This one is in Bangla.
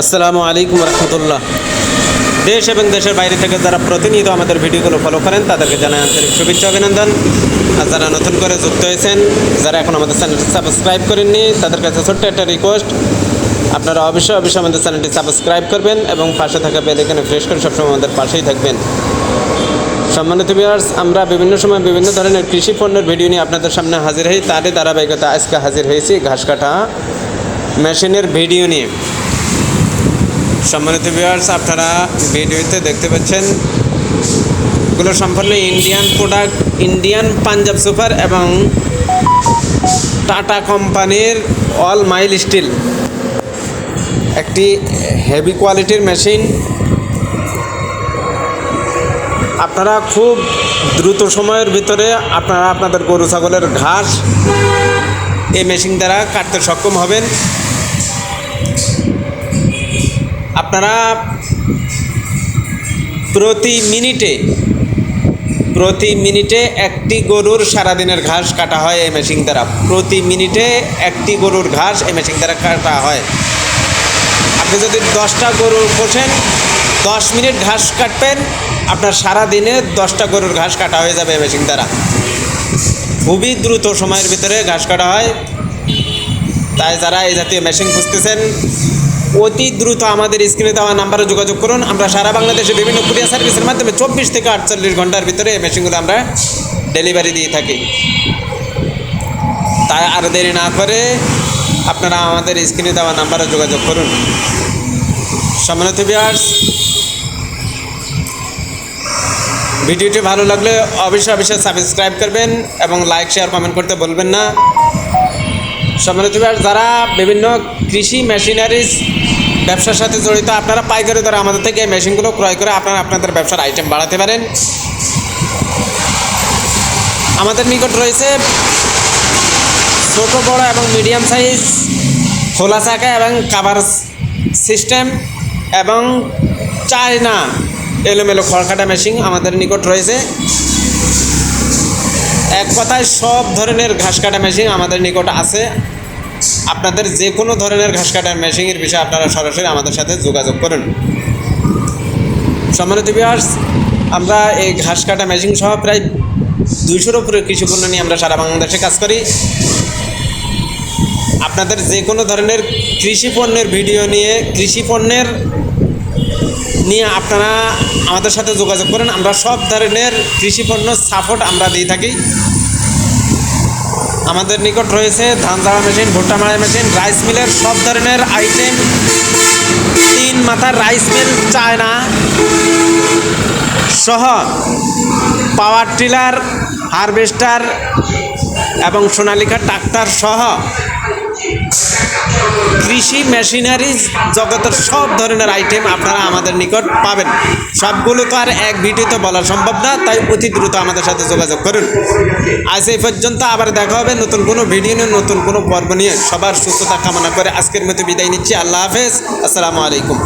আসসালামু আলাইকুম রহমতুল্লাহ। দেশ এবং দেশের বাইরে থেকে যারা প্রতিনিয়ত আমাদের ভিডিওগুলো ফলো করেন, তাদেরকে জানাই আন্তরিক শুভেচ্ছা, অভিনন্দন। আর যারা নতুন করে যুক্ত হয়েছেন, যারা এখন আমাদের চ্যানেলটি সাবস্ক্রাইব করেননি, তাদের কাছে ছোট্ট একটা রিকোয়েস্ট আপনারা অবশ্যই অবশ্যই আমাদের চ্যানেলটি সাবস্ক্রাইব করবেন এবং পাশে থাকা বেল এখানে ফ্রেশ করে সবসময় আমাদের পাশেই থাকবেন। সম্মানিত ভিউয়ার্স আমরা বিভিন্ন সময় বিভিন্ন ধরনের কৃষি পণ্যের ভিডিও নিয়ে আপনাদের সামনে হাজির হই। তারই ধারাবাহিকতা আজকে হাজির হয়েছি ঘাস কাটা মেশিনের ভিডিও নিয়ে। সম্মানিত ভিউয়ার্স আপনারা ভিডিওতে দেখতে পাচ্ছেন এগুলো সম্পূর্ণ Indian product Indian Punjab super এবং টাটা কোম্পানির অল মাইল স্টিল একটি হেভি কোয়ালিটির মেশিন আপনারা খুব দ্রুত সময়ের ভিতরে আপনারা আপনাদের গরু, ছাগলের ঘাস এই মেশিন দ্বারা কাটতে সক্ষম হবেন। আপনারা প্রতি মিনিটে প্রতি মিনিটে একটি গরুর সারাদিনের ঘাস কাটা হয় এই মেশিন দ্বারা। প্রতি মিনিটে একটি গরুর ঘাস এই মেশিন দ্বারা কাটা হয়। আপনি যদি দশটা গরু পোষেন, দশ মিনিট ঘাস কাটবেন, আপনার সারা দিনে দশটা গরুর ঘাস কাটা হয়ে যাবে এই মেশিন দ্বারা। খুবই দ্রুত সময়ের ভিতরে ঘাস কাটা হয়। তাই যারা এই জাতীয় মেশিন খুঁজতেছেন অতি দ্রুত আমাদের স্ক্রিনে দেওয়া নাম্বারে যোগাযোগ করুন। আমরা সারা বাংলাদেশে বিভিন্ন কুরিয়ার সার্ভিসের মাধ্যমে চব্বিশ থেকে আটচল্লিশ ঘণ্টার ভিতরে এই মেশিনগুলো আমরা ডেলিভারি দিয়ে থাকি। তাই আর দেরি না করে আপনারা আমাদের স্ক্রিনে দেওয়া নাম্বারে যোগাযোগ করুন। সম্মানিত বিয়ার্স ভিডিওটি ভালো লাগলে অবশ্যই অবশ্যই সাবস্ক্রাইব করবেন এবং লাইক, শেয়ার, কমেন্ট করতে বলবেন না। সম্মানিত যারা বিভিন্ন কৃষি মেশিনারিজ ব্যবসার সাথে জড়িত, আপনারা পাইকারি দ্বারা আমাদের থেকে মেশিনগুলো ক্রয় করে আপনারা আপনাদের ব্যবসার আইটেম বাড়াতে পারেন। আমাদের নিকট রয়েছে ছোট, বড় এবং মিডিয়াম সাইজ খোলা চাকা এবং কাভার সিস্টেম এবং চায়না এলোমেলো খড়কাটা মেশিন আমাদের নিকট রয়েছে। এক কথায় সব ধরনের ঘাস কাটা মেশিন আমাদের নিকট আছে। আপনাদের যে কোনো ধরনের ঘাস কাটার মেশিনের বিষয়ে আপনারা সরাসরি আমাদের সাথে যোগাযোগ করুন। সম্মানিত বিহার্স আমরা এই ঘাস কাটা মেশিন সহ প্রায় দুইশোর উপরে কৃষি পণ্য নিয়ে আমরা সারা বাংলাদেশে কাজ করি। আপনাদের যে কোনো ধরনের কৃষি পণ্যের ভিডিও নিয়ে কৃষি পণ্যের নিয়ে আপনারা আমাদের সাথে যোগাযোগ করেন। আমরা সব ধরনের কৃষি পণ্য সাপোর্ট আমরা দিয়ে থাকি। আমাদের নিকট রয়েছে ধান ঝাড়া মেশিন ভুট্টা মারা মেশিন রাইস মিলের সব ধরনের আইটেম তিন মাথার রাইস মিল চায়না সহ পাওয়ার টিলার হারভেস্টার এবং সোনালিকা ট্রাক্টর সহ কৃষি মেশিনারি জগতের সব ধরনের আইটেম আপনারা আমাদের নিকট পাবেন। সবগুলো তো আর এক ভিডিওতে বলা সম্ভব না, তাই অতি দ্রুত আমাদের সাথে যোগাযোগ করুন। আজ এই পর্যন্ত আবার দেখা হবে নতুন কোনো ভিডিও নিয়ে, নতুন কোনো পর্ব নিয়ে। সবার সুস্থতা কামনা করে আজকের মতো বিদায় নিচ্ছি। আল্লাহ হাফেজ। আসসালামু আলাইকুম।